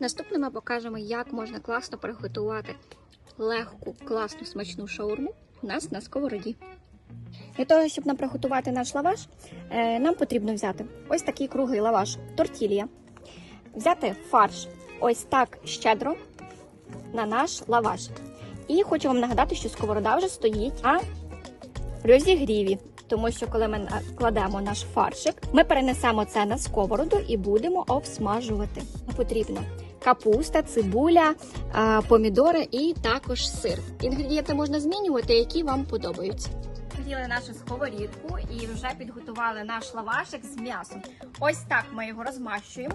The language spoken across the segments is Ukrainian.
Наступно ми покажемо, як можна класно приготувати легку, класну, смачну шаурму у нас на сковороді. Для того, щоб нам приготувати наш лаваш, е, нам потрібно взяти ось такий круглий лаваш тортілія, взяти фарш ось так щедро на наш лаваш. І хочу вам нагадати, що сковорода вже стоїть на розігріві. Тому що коли ми кладемо наш фаршик, ми перенесемо це на сковороду і будемо обсмажувати. Потрібно капуста, цибуля, помідори і також сир. Інгредієнти можна змінювати, які вам подобаються. Поділи нашу сковорідку і вже підготували наш лавашик з м'ясом. Ось так ми його розмащуємо.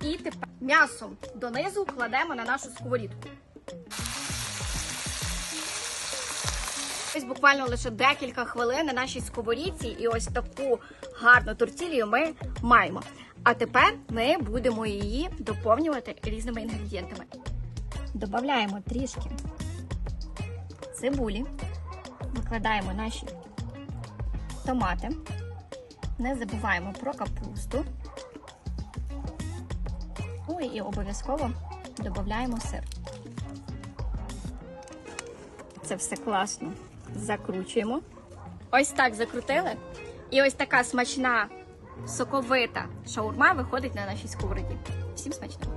І тепер м'ясом донизу кладемо на нашу сковорідку. Ось буквально лише декілька хвилин на нашій сковорідці, і ось таку гарну тортілію ми маємо. А тепер ми будемо її доповнювати різними інгредієнтами. Додаємо трішки цибулі, викладаємо наші томати, не забуваємо про капусту. Ну і обов'язково додаємо сир. Це все класно закручуємо. Ось так закрутили. І ось така смачна, соковита шаурма виходить на нашій сковороді. Всім смачного!